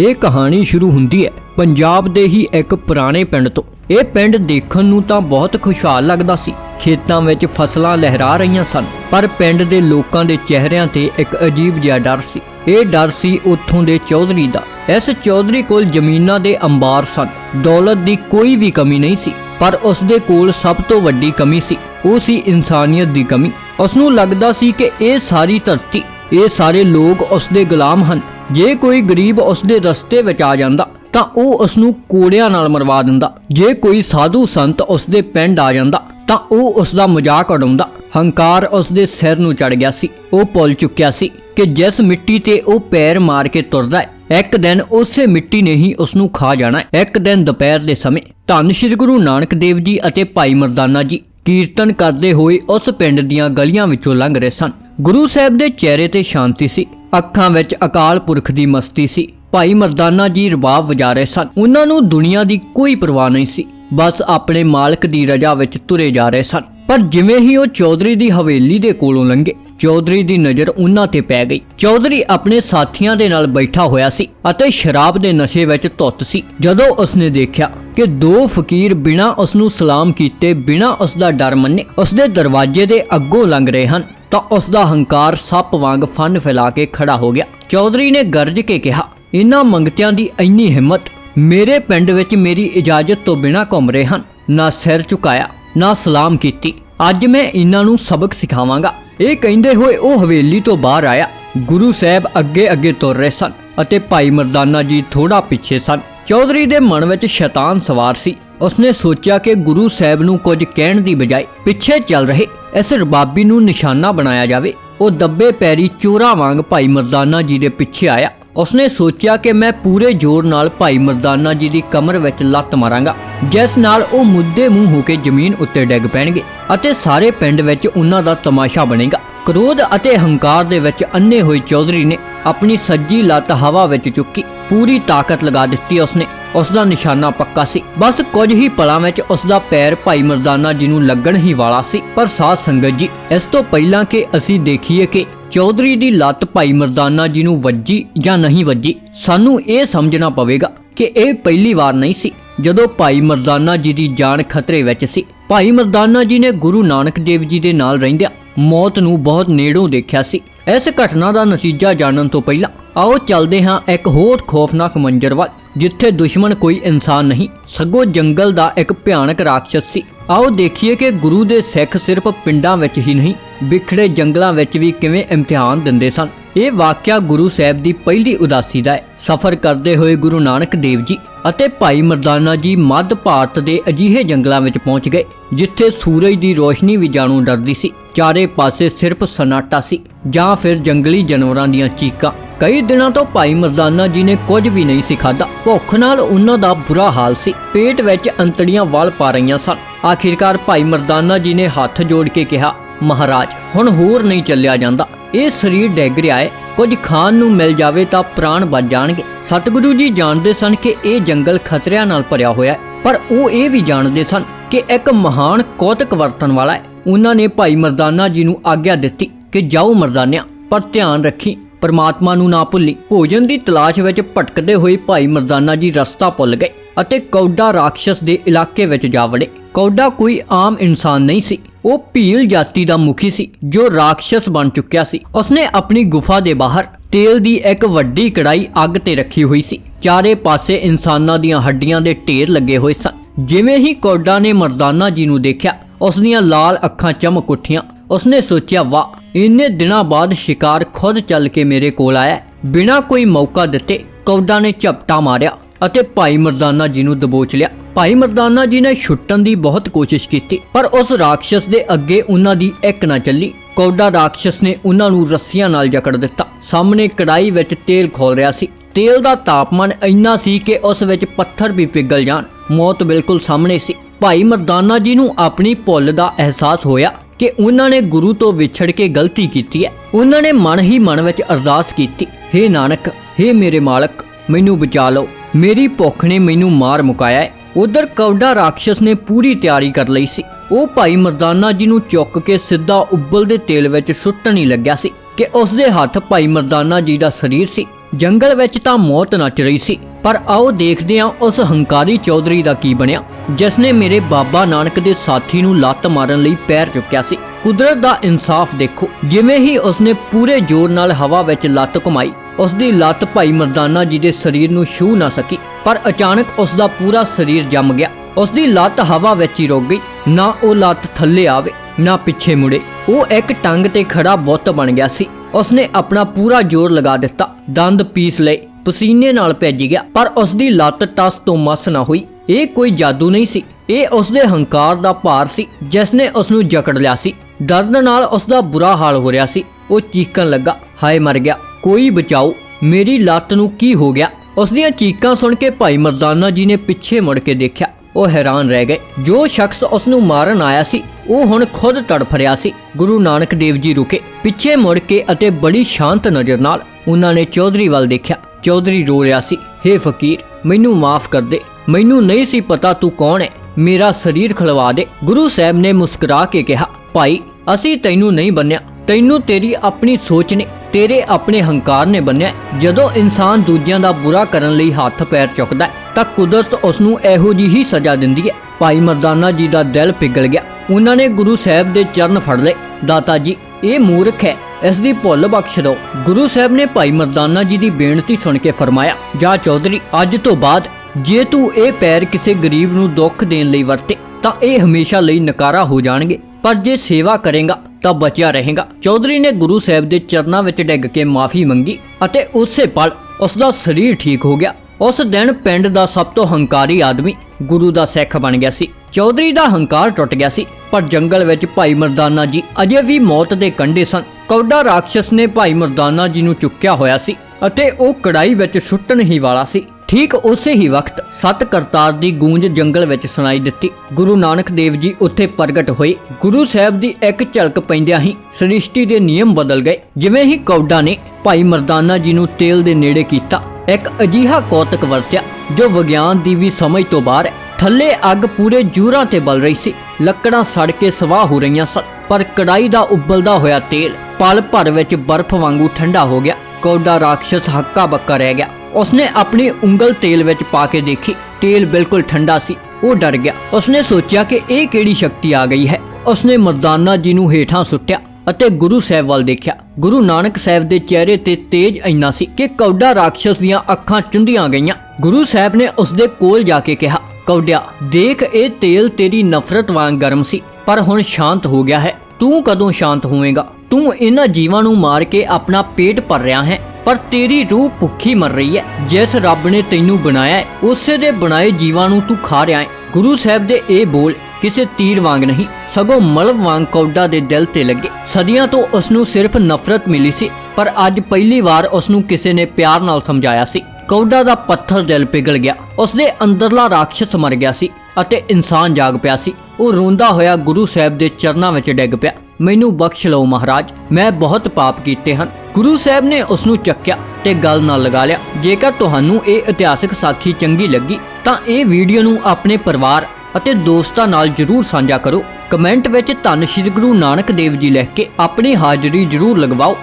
ਇਹ ਕਹਾਣੀ ਸ਼ੁਰੂ ਹੁੰਦੀ ਹੈ। ਪੰਜਾਬ ਦੇ ਹੀ ਇੱਕ ਪੁਰਾਣੇ ਪਿੰਡ ਤੋਂ। ਇਹ ਪਿੰਡ ਦੇਖਣ ਨੂੰ ਤਾਂ ਬਹੁਤ ਖੁਸ਼ਹਾਲ ਲੱਗਦਾ ਸੀ। ਖੇਤਾਂ ਵਿੱਚ ਫਸਲਾਂ ਲਹਿਰਾ ਰਹੀਆਂ ਸਨ, ਪਰ ਪਿੰਡ ਦੇ ਲੋਕਾਂ ਦੇ ਚਿਹਰਿਆਂ ਤੇ ਇੱਕ ਅਜੀਬ ਜਿਹਾ ਡਰ ਸੀ। ਇਹ ਡਰ ਸੀ ਉੱਥੋਂ ਦੇ ਚੌਧਰੀ ਦਾ। ਇਸ ਚੌਧਰੀ ਕੋਲ ਜ਼ਮੀਨਾਂ ਦੇ ਅੰਬਾਰ ਸਨ। ਦੌਲਤ ਦੀ ਕੋਈ ਵੀ ਕਮੀ ਨਹੀਂ ਸੀ, ਪਰ ਉਸ ਦੇ ਕੋਲ ਸਭ ਤੋਂ ਵੱਡੀ ਕਮੀ ਸੀ। ਉਹ ਸੀ ਇਨਸਾਨੀਅਤ ਦੀ ਕਮੀ। ਉਸ ਨੂੰ ਲੱਗਦਾ ਸੀ ਕਿ ਇਹ ਸਾਰੀ ਧਰਤੀ, ਇਹ ਸਾਰੇ ਲੋਕ ਉਸ ਦੇ ਗੁਲਾਮ ਹਨ। ਜੇ ਕੋਈ ਗਰੀਬ ਉਸ ਦੇ ਰਸਤੇ ਵਿੱਚ ਆ ਜਾਂਦਾ, ਤਾਂ ਉਹ ਉਸ ਨੂੰ ਕੋੜਿਆਂ ਨਾਲ ਮਰਵਾ ਦਿੰਦਾ। ਜੇ ਕੋਈ ਸਾਧੂ ਸੰਤ ਉਸ ਦੇ ਪਿੰਡ ਆ ਜਾਂਦਾ, ਤਾਂ ਉਹ ਉਸ ਦਾ ਮਜ਼ਾਕ ਉਡਾਉਂਦਾ। ਹੰਕਾਰ ਉਸ ਦੇ ਸਿਰ ਨੂੰ ਚੜ ਗਿਆ ਸੀ। ਉਹ ਭੁੱਲ ਚੁੱਕਿਆ ਸੀ ਕਿ ਜਿਸ ਮਿੱਟੀ ਤੇ ਉਹ ਪੈਰ ਮਾਰ ਕੇ ਤੁਰਦਾ ਹੈ, ਇੱਕ ਦਿਨ ਉਸੇ ਮਿੱਟੀ ਨੇ ਹੀ ਉਸ ਨੂੰ ਖਾ ਜਾਣਾ ਹੈ। ਇੱਕ ਦਿਨ ਦੁਪਹਿਰ ਦੇ ਸਮੇਂ, ਧੰਨ ਸ਼੍ਰੀ ਗੁਰੂ ਨਾਨਕ ਦੇਵ ਜੀ ਅਤੇ ਭਾਈ ਮਰਦਾਨਾ ਜੀ ਕੀਰਤਨ ਕਰਦੇ ਹੋਏ ਉਸ ਪਿੰਡ ਦੀਆਂ ਗਲੀਆਂ ਵਿੱਚੋਂ ਲੰਘ ਰਹੇ ਸਨ। ਗੁਰੂ ਸਾਹਿਬ ਦੇ ਚਿਹਰੇ ਤੇ ਸ਼ਾਂਤੀ ਸੀ। ਅੱਖਾਂ ਵਿੱਚ ਅਕਾਲ ਪੁਰਖ ਦੀ ਮਸਤੀ ਸੀ। ਭਾਈ ਮਰਦਾਨਾ ਜੀ ਰਬਾਬ ਵਜਾ ਰਹੇ ਸਨ। ਉਹਨਾਂ ਨੂੰ ਦੁਨੀਆ ਦੀ ਕੋਈ ਪਰਵਾਹ ਨਹੀਂ ਸੀ। ਬਸ ਆਪਣੇ ਮਾਲਕ ਦੀ ਰਜ਼ਾ ਵਿੱਚ ਤੁਰੇ ਜਾ ਰਹੇ ਸਨ। ਪਰ ਜਿਵੇਂ ਹੀ ਉਹ ਚੌਧਰੀ ਦੀ ਹਵੇਲੀ ਦੇ ਕੋਲੋਂ ਲੰਘੇ, ਚੌਧਰੀ ਦੀ ਨਜ਼ਰ ਉਹਨਾਂ ਤੇ ਪੈ ਗਈ। ਚੌਧਰੀ ਆਪਣੇ ਸਾਥੀਆਂ ਦੇ ਨਾਲ ਬੈਠਾ ਹੋਇਆ ਸੀ ਅਤੇ ਸ਼ਰਾਬ ਦੇ ਨਸ਼ੇ ਵਿੱਚ ਧੁੱਤ ਸੀ। ਜਦੋਂ ਉਸਨੇ ਦੇਖਿਆ ਕਿ ਦੋ ਫਕੀਰ ਬਿਨਾਂ ਉਸ ਨੂੰ ਸਲਾਮ ਕੀਤੇ, ਬਿਨਾਂ ਉਸ ਦਾ ਡਰ ਮੰਨੇ ਉਸ ਦੇ ਦਰਵਾਜ਼ੇ ਦੇ ਅੱਗੋਂ ਲੰਘ ਰਹੇ ਹਨ। ਤਾਂ ਉਸ ਦਾ ਹੰਕਾਰ ਸੱਪ ਵਾਂਗ ਫਨ ਫੈਲਾ ਕੇ ਖੜਾ ਹੋ ਗਿਆ। ਚੌਧਰੀ ਨੇ ਗਰਜ ਕੇ ਕਿਹਾ, ਇਨ੍ਹਾਂ ਮੰਗਤਿਆਂ ਦੀ ਇੰਨੀ ਹਿੰਮਤ ਮੇਰੇ ਪਿੰਡ ਵਿੱਚ ਮੇਰੀ ਇਜਾਜ਼ਤ ਤੋਂ ਬਿਨਾਂ ਘੁੰਮ ਰਹੇ ਹਨ। ਨਾ ਸਿਰ ਝੁਕਾਇਆ, ਨਾ ਸਲਾਮ ਕੀਤੀ। ਅੱਜ ਮੈਂ ਇਹਨਾਂ ਨੂੰ ਸਬਕ ਸਿਖਾਵਾਂਗਾ। ਇਹ ਕਹਿੰਦੇ ਹੋਏ ਉਹ ਹਵੇਲੀ ਤੋਂ ਬਾਹਰ ਆਇਆ। ਗੁਰੂ ਸਾਹਿਬ ਅੱਗੇ ਅੱਗੇ ਤੁਰ ਰਹੇ ਸਨ ਅਤੇ ਭਾਈ ਮਰਦਾਨਾ ਜੀ ਥੋੜਾ ਪਿੱਛੇ ਸਨ। ਚੌਧਰੀ ਦੇ ਮਨ ਵਿੱਚ ਸ਼ੈਤਾਨ ਸਵਾਰ ਸੀ। ਉਸਨੇ ਸੋਚਿਆ ਕਿ ਗੁਰੂ ਸਾਹਿਬ ਨੂੰ ਕੁਝ ਕਹਿਣ ਦੀ ਬਜਾਏ ਪਿੱਛੇ ਚੱਲ ਰਹੇ। ਇਸ ਰਬਾਬੀ ਨੂੰ ਨਿਸ਼ਾਨਾ ਬਣਾਇਆ ਜਾਵੇ। ਉਹ ਦੱਬੇ ਪੈਰੀ ਚੋਰਾ ਵਾਂਗ ਭਾਈ ਮਰਦਾਨਾ ਜੀ ਦੇ ਪਿੱਛੇ ਆਇਆ। ਉਸਨੇ ਸੋਚਿਆ ਕਿ ਮੈਂ ਪੂਰੇ ਜ਼ੋਰ ਨਾਲ ਭਾਈ ਮਰਦਾਨਾ ਜੀ ਦੀ ਕਮਰ ਵਿੱਚ ਲੱਤ ਮਾਰਾਂਗਾ, ਜਿਸ ਨਾਲ ਉਹ ਮੁੱਦੇ ਮੂੰਹ ਹੋ ਕੇ ਜ਼ਮੀਨ ਉੱਤੇ ਡਿੱਗ ਪੈਣਗੇ ਅਤੇ ਸਾਰੇ ਪਿੰਡ ਵਿੱਚ ਉਹਨਾਂ ਦਾ ਤਮਾਸ਼ਾ ਬਣੇਗਾ। ਕ੍ਰੋਧ ਅਤੇ ਹੰਕਾਰ ਦੇ ਵਿੱਚ ਅੰਨੇ ਹੋਏ ਚੌਧਰੀ ਨੇ ਆਪਣੀ ਸੱਜੀ ਲੱਤ ਹਵਾ ਵਿੱਚ ਚੁੱਕੀ। ਪੂਰੀ ਤਾਕਤ ਲਗਾ ਦਿੱਤੀ ਉਸਨੇ। ਉਸ ਦਾ ਨਿਸ਼ਾਨਾ ਪੱਕਾ ਸੀ। ਬਸ ਕੁਝ ਹੀ ਪਲਾਂ ਵਿੱਚ ਉਸ ਦਾ ਪੈਰ ਭਾਈ ਮਰਦਾਨਾ ਜੀ ਨੂੰ ਲੱਗਣ ਹੀ ਵਾਲਾ ਸੀ। ਪਰ ਸਾਧ ਸੰਗਤ ਜੀ, ਇਸ ਤੋਂ ਪਹਿਲਾਂ ਕਿ ਅਸੀਂ ਦੇਖੀਏ ਕਿ ਚੌਧਰੀ ਦੀ ਲੱਤ ਭਾਈ ਮਰਦਾਨਾ ਜੀ ਨੂੰ ਵੱਜੀ ਜਾਂ ਨਹੀਂ ਵੱਜੀ, ਸਾਨੂੰ ਇਹ ਸਮਝਣਾ ਪਵੇਗਾ ਕਿ ਇਹ ਪਹਿਲੀ ਵਾਰ ਨਹੀਂ ਸੀ। ਜਦੋਂ ਭਾਈ ਮਰਦਾਨਾ ਜੀ ਦੀ ਜਾਨ ਖਤਰੇ ਵਿੱਚ ਸੀ, ਭਾਈ ਮਰਦਾਨਾ ਜੀ ਨੇ ਗੁਰੂ ਨਾਨਕ ਦੇਵ ਜੀ ਦੇ ਨਾਲ ਰਹਿੰਦਿਆਂ ਮੌਤ ਨੂੰ ਬਹੁਤ ਨੇੜੋਂ ਦੇਖਿਆ ਸੀ। ਇਸ ਘਟਨਾ ਦਾ ਨਤੀਜਾ ਜਾਣਨ ਤੋਂ ਪਹਿਲਾਂ ਆਓ ਚੱਲਦੇ ਹਾਂ ਇੱਕ ਹੋਰ ਖੌਫਨਾਕ ਮੰਜ਼ਰ ਵੱਲ, ਜਿੱਥੇ ਦੁਸ਼ਮਣ ਕੋਈ ਇਨਸਾਨ ਨਹੀਂ, ਸਗੋਂ ਜੰਗਲ ਦਾ ਇੱਕ ਭਿਆਨਕ ਰਾਖਸ਼ ਸੀ। ਆਓ ਦੇਖੀਏ ਕਿ ਗੁਰੂ ਦੇ ਸਿੱਖ ਸਿਰਫ ਪਿੰਡਾਂ ਵਿੱਚ ਹੀ ਨਹੀਂ, ਵਿਖੜੇ ਜੰਗਲਾਂ ਵਿੱਚ ਵੀ ਕਿਵੇਂ ਇਮਤਿਹਾਨ ਦਿੰਦੇ ਸਨ। ਇਹ ਵਾਕਿਆ ਗੁਰੂ ਸਾਹਿਬ ਦੀ ਪਹਿਲੀ ਉਦਾਸੀ ਦਾ ਹੈ। ਸਫ਼ਰ ਕਰਦੇ ਹੋਏ ਗੁਰੂ ਨਾਨਕ ਦੇਵ ਜੀ ਅਤੇ ਭਾਈ ਮਰਦਾਨਾ ਜੀ ਮੱਧ ਭਾਰਤ ਦੇ ਅਜਿਹੇ ਜੰਗਲਾਂ ਵਿੱਚ ਪਹੁੰਚ ਗਏ, ਜਿੱਥੇ ਸੂਰਜ ਦੀ ਰੋਸ਼ਨੀ ਵੀ ਜਾਣੂ ਡਰਦੀ ਸੀ। ਚਾਰੇ ਪਾਸੇ ਸਿਰਫ ਸਨਾਟਾ ਸੀ, ਜਾਂ ਫਿਰ ਜੰਗਲੀ ਜਾਨਵਰਾਂ ਦੀਆਂ ਚੀਕਾਂ। ਕਈ ਦਿਨਾਂ ਤੋਂ ਭਾਈ ਮਰਦਾਨਾ ਜੀ ਨੇ ਕੁਝ ਵੀ ਨਹੀਂ ਸੀ ਖਾਦਾ ਭੁੱਖ ਨਾਲ ਉਹਨਾਂ ਦਾ ਬੁਰਾ ਹਾਲ ਸੀ। ਪੇਟ ਵਿੱਚ ਅੰਤੜੀਆਂ ਵਲ ਪਾ ਰਹੀਆਂ ਸਨ। ਆਖਿਰਕਾਰ ਭਾਈ ਮਰਦਾਨਾ ਜੀ ਨੇ ਹੱਥ ਜੋੜ ਕੇ ਕਿਹਾ, ਮਹਾਰਾਜ, ਹੁਣ ਹੋਰ ਨਹੀਂ ਚੱਲਿਆ ਜਾਂਦਾ। ਇਹ ਸਰੀਰ ਡੈਗ ਰਿਹਾ ਹੈ। ਕੁਝ ਖਾਣ ਨੂੰ ਮਿਲ ਜਾਵੇ ਤਾਂ ਪ੍ਰਾਣ ਬਚ ਜਾਣਗੇ। ਸਤਿਗੁਰੂ ਜੀ ਜਾਣਦੇ ਸਨ ਕਿ ਇਹ ਜੰਗਲ ਖਤਰਿਆਂ ਨਾਲ ਭਰਿਆ ਹੋਇਆ ਹੈ। ਪਰ ਉਹ ਇਹ ਵੀ ਜਾਣਦੇ ਸਨ ਕਿ ਇੱਕ ਮਹਾਨ ਕੌਤਕ ਵਰਤਣ ਵਾਲਾ ਹੈ। ਉਹਨਾਂ ਨੇ ਭਾਈ ਮਰਦਾਨਾ ਜੀ ਨੂੰ ਆਗਿਆ ਦਿੱਤੀ ਕਿ ਜਾਓ ਮਰਦਾਨਿਆਂ, ਪਰ ਧਿਆਨ ਰੱਖੀ। ਪਰਮਾਤਮਾ ਨੂੰ ਨਾ ਭੁੱਲੀ। ਭੋਜਨ ਦੀ ਤਲਾਸ਼ ਵਿੱਚ ਭਟਕਦੇ ਹੋਏ ਭਾਈ ਮਰਦਾਨਾ ਜੀ ਰਸਤਾ ਭੁੱਲ ਗਏ ਅਤੇ ਕੌਡਾ ਰਾਖਸ਼ ਦੇ ਇਲਾਕੇ ਵਿੱਚ ਜਾ ਵੜੇ। ਕੌਡਾ ਕੋਈ ਆਮ ਇਨਸਾਨ ਨਹੀਂ ਸੀ। ਉਹ ਭੀਲ ਜਾਤੀ ਦਾ ਮੁਖੀ ਸੀ, ਜੋ ਰਾਖਸ਼ ਬਣ ਚੁੱਕਿਆ ਸੀ। ਉਸਨੇ ਆਪਣੀ ਗੁਫਾ ਦੇ ਬਾਹਰ ਤੇਲ ਦੀ ਇੱਕ ਵੱਡੀ ਕੜਾਈ ਅੱਗ ਤੇ ਰੱਖੀ ਹੋਈ ਸੀ। ਚਾਰੇ ਪਾਸੇ ਇਨਸਾਨਾਂ ਦੀਆਂ ਹੱਡੀਆਂ ਦੇ ਢੇਰ ਲੱਗੇ ਹੋਏ ਸਨ। ਜਿਵੇਂ ਹੀ ਕੌਡਾ ਨੇ ਮਰਦਾਨਾ ਜੀ ਨੂੰ ਦੇਖਿਆ ਉਸ ਦੀਆਂ ਲਾਲ ਅੱਖਾਂ ਚਮਕ ਉੱਠੀਆਂ। ਉਸਨੇ ਸੋਚਿਆ, ਵਾਹ, ਇੰਨੇ ਦਿਨਾਂ ਬਾਅਦ ਸ਼ਿਕਾਰ ਖੁਦ ਚੱਲ ਕੇ ਮੇਰੇ ਕੋਲ ਆਇਆ ਬਿਨਾਂ ਕੋਈ ਮੌਕਾ ਦਿੱਤੇ ਕੌਡਾ ਨੇ ਝਪਟਾ ਮਾਰਿਆ ਅਤੇ ਭਾਈ ਮਰਦਾਨਾ ਜੀ ਨੂੰ ਦਬੋਚ ਲਿਆ। ਭਾਈ ਮਰਦਾਨਾ ਜੀ ਨੇ ਛੁੱਟਣ ਦੀ ਬਹੁਤ ਕੋਸ਼ਿਸ਼ ਕੀਤੀ, ਪਰ ਉਸ ਰਾਖਸ਼ ਦੇ ਅੱਗੇ ਉਹਨਾਂ ਦੀ ਇੱਕ ਨਾ ਚੱਲੀ। ਕੌਡਾ ਰਾਖਸ਼ ਨੇ ਉਹਨਾਂ ਨੂੰ ਰੱਸੀਆਂ ਨਾਲ ਜਕੜ ਦਿੱਤਾ। ਸਾਹਮਣੇ ਕੜਾਈ ਵਿੱਚ ਤੇਲ ਖੋਲ ਰਿਹਾ ਸੀ। ਤੇਲ ਦਾ ਤਾਪਮਾਨ ਇੰਨਾ ਸੀ ਕਿ ਉਸ ਵਿੱਚ ਪੱਥਰ ਵੀ ਪਿਘਲ ਜਾਣ। ਮੌਤ ਬਿਲਕੁਲ ਸਾਹਮਣੇ ਸੀ। ਭਾਈ ਮਰਦਾਨਾ ਜੀ ਨੂੰ ਆਪਣੀ ਭੁੱਲ ਦਾ ਅਹਿਸਾਸ ਹੋਇਆ ਕਿ ਉਹਨਾਂ ਨੇ ਗੁਰੂ ਤੋਂ ਵਿਛੜ ਕੇ ਗਲਤੀ ਕੀਤੀ ਹੈ। ਉਹਨਾਂ ਨੇ ਮਨ ਹੀ ਮਨ ਵਿੱਚ ਅਰਦਾਸ ਕੀਤੀ हे ਨਾਨਕ हे ਮੇਰੇ ਮਾਲਕ, ਮੈਨੂੰ ਬਚਾ ਲਓ। ਮੇਰੀ ਭੁੱਖ ਨੇ ਮੈਨੂੰ ਮਾਰ ਮੁਕਾਇਆ ਹੈ। ਉਧਰ ਕੌਡਾ ਰਾਖਸ਼ ਨੇ ਪੂਰੀ ਤਿਆਰੀ ਕਰ ਲਈ ਸੀ। ਉਹ ਭਾਈ ਮਰਦਾਨਾ ਜੀ ਨੂੰ ਚੁੱਕ ਕੇ ਸਿੱਧਾ ਉਬਲਦੇ ਤੇਲ ਵਿੱਚ ਸੁੱਟਣ ਹੀ ਲੱਗਿਆ ਸੀ ਕਿ ਉਸ ਦੇ ਹੱਥ ਭਾਈ ਮਰਦਾਨਾ ਜੀ ਦਾ ਸਰੀਰ ਸੀ। ਜੰਗਲ ਵਿੱਚ ਤਾਂ ਮੌਤ ਨੱਚ ਰਹੀ ਸੀ, ਪਰ ਆਓ ਦੇਖਦੇ ਹਾਂ ਉਸ ਹੰਕਾਰੀ ਚੌਧਰੀ ਦਾ ਕੀ ਬਣਿਆ, ਜਿਸ ਨੇ ਮੇਰੇ ਬਾਬਾ ਨਾਨਕ ਦੇ ਸਾਥੀ ਨੂੰ ਲੱਤ ਮਾਰਨ ਲਈ ਪੈਰ ਚੁੱਕਿਆ ਸੀ। ਕੁਦਰਤ ਦਾ ਇਨਸਾਫ ਦੇਖੋ, ਜਿਵੇਂ ਹੀ ਉਸਨੇ ਪੂਰੇ ਜ਼ੋਰ ਨਾਲ ਹਵਾ ਵਿੱਚ ਲੱਤ ਘੁਮਾਈ, ਉਸ ਦੀ ਲੱਤ ਭਾਈ ਮਰਦਾਨਾ ਜੀ ਦੇ ਸਰੀਰ ਨੂੰ ਛੂ ਨਾ ਸਕੀ। ਪਰ ਅਚਾਨਕ ਉਸ ਦਾ ਪੂਰਾ ਸਰੀਰ ਜੰਮ ਗਿਆ। ਉਸ ਦੀ ਲੱਤ ਹਵਾ ਵਿੱਚ ਹੀ ਰੁਕ ਗਈ। ਨਾ ਉਹ ਲੱਤ ਥੱਲੇ ਆਵੇ, ਨਾ ਪਿੱਛੇ ਮੁੜੇ। ਉਹ ਇੱਕ ਟੰਗ ਤੇ ਖੜਾ ਬੁੱਤ ਬਣ ਗਿਆ ਸੀ। ਉਸਨੇ ਆਪਣਾ ਪੂਰਾ ਜ਼ੋਰ ਲਗਾ ਦਿੱਤਾ। ਦੰਦ ਪੀਸ ਲਏ, ਪਸੀਨੇ ਨਾਲ ਭਿੱਜ ਗਿਆ, ਪਰ ਉਸ ਦੀ ਲੱਤ ਟਸ ਤੋਂ ਮਸ ਨਾ ਹੋਈ। ਇਹ ਕੋਈ ਜਾਦੂ ਨਹੀਂ ਸੀ। ਇਹ ਉਸ ਦੇ ਹੰਕਾਰ ਦਾ ਭਾਰ ਸੀ ਜਿਸ ਨੇ ਉਸ ਨੂੰ ਜਕੜ ਲਿਆ ਸੀ। ਦਰਦ ਨਾਲ ਉਸ ਦਾ ਬੁਰਾ ਹਾਲ ਹੋ ਰਿਹਾ ਸੀ। ਉਹ ਚੀਕਣ ਲੱਗਾ। ਹਾਏ, ਮਰ ਗਿਆ। ਕੋਈ ਬਚਾਓ। ਮੇਰੀ ਲੱਤ ਨੂੰ ਕੀ ਹੋ ਗਿਆ? ਉਸ ਦੀਆਂ ਚੀਕਾਂ ਸੁਣ ਕੇ ਭਾਈ ਮਰਦਾਨਾ ਜੀ ਨੇ ਪਿੱਛੇ ਮੁੜ ਕੇ ਦੇਖਿਆ। ਉਹ ਹੈਰਾਨ ਰਹਿ ਗਏ। ਜੋ ਸ਼ਖਸ ਉਸ ਨੂੰ ਮਾਰਨ ਆਇਆ ਸੀ, ਉਹ ਹੁਣ ਖੁਦ ਤੜਫ ਰਿਹਾ ਸੀ। ਗੁਰੂ ਨਾਨਕ ਦੇਵ ਜੀ ਰੁਕੇ। ਪਿੱਛੇ ਮੁੜ ਕੇ ਅਤੇ ਬੜੀ ਸ਼ਾਂਤ ਨਜ਼ਰ ਨਾਲ ਉਹਨਾਂ ਨੇ ਚੌਧਰੀ ਵੱਲ ਦੇਖਿਆ। ਚੌਧਰੀ ਰੋ ਰਿਹਾ ਸੀ, ਹੇ ਫਕੀਰ, ਮੈਨੂੰ ਮਾਫ ਕਰ ਦੇ। ਮੈਨੂੰ ਨਹੀਂ ਸੀ ਪਤਾ ਤੂੰ ਕੌਣ ਹੈ। ਮੇਰਾ ਸਰੀਰ ਖਲਵਾ ਦੇ। ਗੁਰੂ ਸਾਹਿਬ ਨੇ ਮੁਸਕਰਾ ਕੇ ਕਿਹਾ, ਭਾਈ, ਅਸੀਂ ਤੈਨੂੰ ਨਹੀਂ ਬੰਨਿਆ। ਤੈਨੂੰ ਤੇਰੀ ਆਪਣੀ ਸੋਚ ਨੇ। ਤੇਰੇ ਆਪਣੇ ਹੰਕਾਰ ਨੇ ਬੰਨਿਆ ਜਦੋਂ ਇਨਸਾਨ ਦੂਜਿਆਂ ਦਾ ਬੁਰਾ ਕਰਨ ਲਈ ਹੱਥ ਪੈਰ ਚੁੱਕਦਾ ਤਾਂ ਕੁਦਰਤ ਉਸ ਨੂੰ ਇਹੋ ਜਿਹੀ ਹੀ ਸਜ਼ਾ ਦਿੰਦੀ ਹੈ। ਭਾਈ ਮਰਦਾਨਾ ਜੀ ਦਾ ਦਿਲ ਪਿਘਲ ਗਿਆ। ਉਹਨਾਂ ਨੇ ਗੁਰੂ ਸਾਹਿਬ ਦੇ ਚਰਨ ਫੜ ਲਏ। ਦਾਤਾ ਜੀ, ਇਹ ਮੂਰਖ ਹੈ। ਇਸ ਦੀ ਭੁੱਲ ਬਖਸ਼ ਦਿਓ। ਗੁਰੂ ਸਾਹਿਬ ਨੇ ਭਾਈ ਮਰਦਾਨਾ ਜੀ ਦੀ ਬੇਨਤੀ ਸੁਣ ਕੇ ਫਰਮਾਇਆ, ਜਾ ਚੌਧਰੀ, ਅੱਜ ਤੋਂ ਬਾਅਦ ਜੇ ਤੂੰ ਇਹ ਪੈਰ ਕਿਸੇ ਗਰੀਬ ਨੂੰ ਦੁੱਖ ਦੇਣ ਲਈ ਵਰਤੇ, ਤਾਂ ਇਹ ਹਮੇਸ਼ਾ ਲਈ ਨਕਾਰਾ ਹੋ ਜਾਣਗੇ। ਪਰ ਜੇ ਸੇਵਾ ਕਰੇਗਾ ਤਾਂ ਬਚਿਆ ਰਹੇਗਾ। ਚੌਧਰੀ ਨੇ ਗੁਰੂ ਸਾਹਿਬ ਦੇ ਚਰਨਾਂ ਵਿੱਚ ਡਿੱਗ ਕੇ ਮਾਫੀ ਮੰਗੀ ਅਤੇ ਉਸੇ ਪਲ ਉਸ ਦਾ ਸਰੀਰ ਠੀਕ ਹੋ ਗਿਆ। ਉਸ ਦਿਨ ਪਿੰਡ ਦਾ ਸਭ ਤੋਂ ਹੰਕਾਰੀ ਆਦਮੀ ਗੁਰੂ ਦਾ ਸਿੱਖ ਬਣ ਗਿਆ ਸੀ। ਚੌਧਰੀ ਦਾ ਹੰਕਾਰ ਟੁੱਟ ਗਿਆ ਸੀ, ਪਰ ਜੰਗਲ ਵਿੱਚ ਭਾਈ ਮਰਦਾਨਾ ਜੀ ਅਜੇ ਵੀ ਮੌਤ ਦੇ ਕੰਢੇ ਸਨ। ਕੌਡਾ ਰਾਖਸ਼ ਨੇ ਭਾਈ ਮਰਦਾਨਾ ਜੀ ਨੂੰ ਚੁੱਕਿਆ ਹੋਇਆ ਸੀ ਅਤੇ ਉਹ ਕੜਾਈ ਵਿੱਚ ਸੁੱਟਣ ਹੀ ਵਾਲਾ ਸੀ। ਠੀਕ ਉਸੇ ਹੀ ਵਕਤ ਸਤ ਕਰਤਾਰ ਦੀ ਗੂੰਜ ਜੰਗਲ ਵਿੱਚ ਸੁਣਾਈ ਦਿੱਤੀ। ਗੁਰੂ ਨਾਨਕ ਦੇਵ ਜੀ ਉੱਥੇ ਪ੍ਰਗਟ ਹੋਏ। ਗੁਰੂ ਸਾਹਿਬ ਦੀ ਇੱਕ ਝਲਕ ਪੈਂਦਿਆਂ ਹੀ ਸ੍ਰਿਸ਼ਟੀ ਦੇ ਨਿਯਮ ਬਦਲ ਗਏ। ਜਿਵੇਂ ਹੀ ਕੌਡਾ ਨੇ ਭਾਈ ਮਰਦਾਨਾ ਜੀ ਨੂੰ ਤੇਲ ਦੇ ਨੇੜੇ ਕੀਤਾ, ਇੱਕ ਅਜੀਹਾ ਕੌਤਕ ਵਰਤਿਆ, ਜੋ ਵਿਗਿਆਨ ਦੀ ਵੀ ਸਮਝ ਤੋਂ ਬਾਹਰ ਹੈ। ਥੱਲੇ ਅੱਗ ਪੂਰੇ ਜੂਰਾਂ ਤੇ ਬਲ ਰਹੀ ਸੀ। ਲੱਕੜਾਂ ਸੜ ਕੇ ਸਵਾਹ ਹੋ ਰਹੀਆਂ ਸਨ, ਪਰ ਕੜਾਈ ਦਾ ਉਬਲਦਾ ਹੋਇਆ ਤੇਲ ਪਲ ਭਰ ਵਿੱਚ ਬਰਫ਼ ਵਾਂਗੂ ਠੰਡਾ ਹੋ ਗਿਆ। ਕੌਡਾ ਰਾਖਸ਼ ਹੱਕਾ ਬੱਕਾ ਰਹਿ ਗਿਆ। ਉਸਨੇ ਆਪਣੀ ਉਂਗਲ ਤੇਲ ਵਿੱਚ ਪਾ ਕੇ ਦੇਖੀ। ਤੇਲ ਬਿਲਕੁਲ ਠੰਡਾ ਸੀ। ਉਹ ਡਰ ਗਿਆ। ਉਸਨੇ ਸੋਚਿਆ ਕਿ ਇਹ ਕਿਹੜੀ ਸ਼ਕਤੀ ਆ ਗਈ ਹੈ। ਉਸਨੇ ਮਰਦਾਨਾ ਜੀ ਨੂੰ ਹੇਠਾਂ ਸੁੱਟਿਆ ਅਤੇ ਗੁਰੂ ਸਾਹਿਬ ਵੱਲ ਦੇਖਿਆ। ਗੁਰੂ ਨਾਨਕ ਸਾਹਿਬ ਦੇ ਚਿਹਰੇ ਤੇ ਤੇਜ ਇੰਨਾ ਸੀ ਕਿ ਕੌਡਾ ਰਾਖਸ਼ ਦੀਆਂ ਅੱਖਾਂ ਚੁੰਦੀਆਂ ਗਈਆਂ। ਗੁਰੂ ਸਾਹਿਬ ਨੇ ਉਸਦੇ ਕੋਲ ਜਾ ਕੇ ਕਿਹਾ, ਕੌਡਿਆ, ਦੇਖ, ਇਹ ਤੇਲ ਤੇਰੀ ਨਫ਼ਰਤ ਵਾਂਗ ਗਰਮ ਸੀ, ਪਰ ਹੁਣ ਸ਼ਾਂਤ ਹੋ ਗਿਆ ਹੈ। ਤੂੰ ਕਦੋਂ ਸ਼ਾਂਤ ਹੋਵੇਂਗਾ? ਤੂੰ ਇਹਨਾਂ ਜੀਵਾਂ ਨੂੰ ਮਾਰ ਕੇ ਆਪਣਾ ਪੇਟ ਭਰ ਰਿਹਾ ਹੈ। ਪਰ ਤੇਰੀ ਰੂਹ ਭੁੱਖੀ ਮਰ ਰਹੀ ਹੈ। ਜਿਸ ਰੱਬ ਨੇ ਤੈਨੂੰ ਬਣਾਇਆ ਉਸੇ ਦੇ ਬਣਾਏ ਜੀਵਾਂ ਨੂੰ ਤੂੰ ਖਾ ਰਿਹਾ ਹੈ। ਗੁਰੂ ਸਾਹਿਬ ਦੇ ਇਹ ਬੋਲ ਕਿਸੇ ਤੀਰ ਵਾਂਗ ਨਹੀਂ, ਸਗੋਂ ਮਲਬ ਵਾਂਗ ਕੌਡਾ ਦੇ ਦਿਲ ਤੇ ਲੱਗੇ। ਸਦੀਆਂ ਤੋਂ ਉਸ ਨੂੰ ਸਿਰਫ ਨਫ਼ਰਤ ਮਿਲੀ ਸੀ, ਪਰ ਅੱਜ ਪਹਿਲੀ ਵਾਰ ਉਸ ਨੂੰ ਕਿਸੇ ਨੇ ਪਿਆਰ ਨਾਲ ਸਮਝਾਇਆ ਸੀ। ਕੌਡਾ ਦਾ ਪੱਥਰ ਦਿਲ ਪਿਘਲ ਗਿਆ ਉਸ ਦੇ ਅੰਦਰਲਾ ਰਾਖਸ਼ ਮਰ ਗਿਆ ਸੀ ਅਤੇ ਇਨਸਾਨ ਜਾਗ ਪਿਆ ਸੀ। ਉਹ ਰੋਂਦਾ ਹੋਇਆ ਗੁਰੂ ਸਾਹਿਬ ਦੇ ਚਰਨਾਂ ਵਿੱਚ ਡਿੱਗ ਪਿਆ। ਮੈਨੂੰ ਬਖਸ਼ ਲਓ ਮਹਾਰਾਜ, ਮੈਂ ਬਹੁਤ ਪਾਪ ਕੀਤੇ ਹਨ। ਗੁਰੂ ਸਾਹਿਬ ਨੇ ਉਸ ਨੂੰ ਚੱਕਿਆ ਤੇ ਗੱਲ ਨਾਲ ਲਗਾ ਲਿਆ। ਜੇਕਰ ਤੁਹਾਨੂੰ ਇਹ ਇਤਿਹਾਸਕ ਸਾਖੀ ਚੰਗੀ ਲੱਗੀ, ਤਾਂ ਇਹ ਵੀਡੀਓ ਨੂੰ ਆਪਣੇ ਪਰਿਵਾਰ ਅਤੇ ਦੋਸਤਾਂ ਨਾਲ ਜਰੂਰ ਸਾਂਝਾ ਕਰੋ। ਕਮੈਂਟ ਵਿੱਚ ਧੰਨ ਸ਼੍ਰੀ ਗੁਰੂ ਨਾਨਕ ਦੇਵ ਜੀ ਲਿਖ ਕੇ ਆਪਣੀ ਹਾਜ਼ਰੀ ਜਰੂਰ ਲਗਵਾਓ।